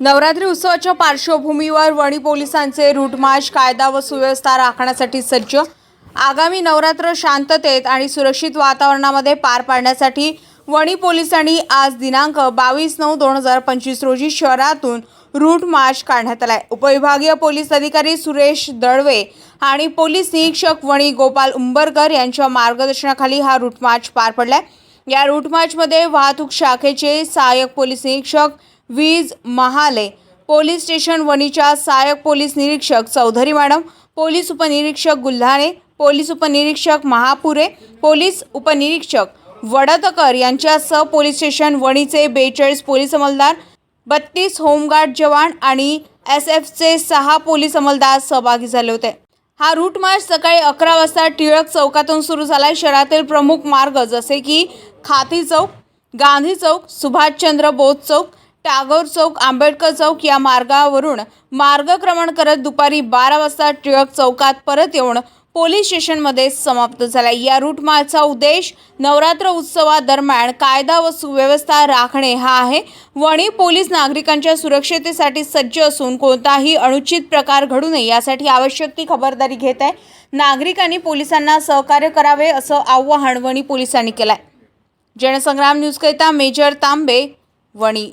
नवरात्री उत्सवाच्या पार्श्वभूमीवर वणी पोलिसांचे रूट मार्च कायदा व सुव्यवस्था राखण्यासाठी सज्ज. आगामी नवरात्र शांततेत आणि सुरक्षित वातावरणामध्ये पार पाडण्यासाठी वणी पोलिसांनी आज दिनांक बावीस नऊ दोन हजार पंचवीस रोजी शहरातून रूट मार्च काढण्यात आलाय. उपविभागीय पोलीस अधिकारी सुरेश दळवे आणि पोलीस निरीक्षक वणी गोपाल उंबरकर यांच्या मार्गदर्शनाखाली हा रूट मार्च पार पडलाय. या रूट मार्चमध्ये वाहतूक शाखेचे सहाय्यक पोलीस निरीक्षक वीज महाले. पोलीस स्टेशन वणीच्या सहाय्यक पोलीस निरीक्षक चौधरी मॅडम पोलीस उपनिरीक्षक गुल्हाणे पोलीस उपनिरीक्षक महापुरे पोलीस उपनिरीक्षक वडतकर यांच्यासह पोलीस स्टेशन वणीचे बेचाळीस पोलीस अंमलदार बत्तीस होमगार्ड जवान आणि एस एफचे सहा पोलीस अंमलदार सहभागी झाले होते. हा रूट मार्च सकाळी अकरा वाजता टिळक चौकातून सुरू झाला शहरातील प्रमुख मार्ग जसे की खाती चौक गांधी चौक सुभाषचंद्र बोस चौक टागोर चौक आंबेडकर चौक या मार्गावरून मार्गक्रमण करत दुपारी बारा वाजता टिळक चौकात परत येऊन पोलीस स्टेशनमध्ये समाप्त झाला. या रूट मार्चचा उद्देश नवरात्र उत्सवादरम्यान कायदा व सुव्यवस्था राखणे हा आहे. वणी पोलीस नागरिकांच्या सुरक्षतेसाठी सज्ज असून कोणताही अनुचित प्रकार घडू नये यासाठी आवश्यक ती खबरदारी घेत आहे. नागरिकांनी पोलिसांना सहकार्य करावे असं आव्हान वणी पोलिसांनी केलं आहे जनसंग्राम न्यूजकरिता मेजर तांबे वणी.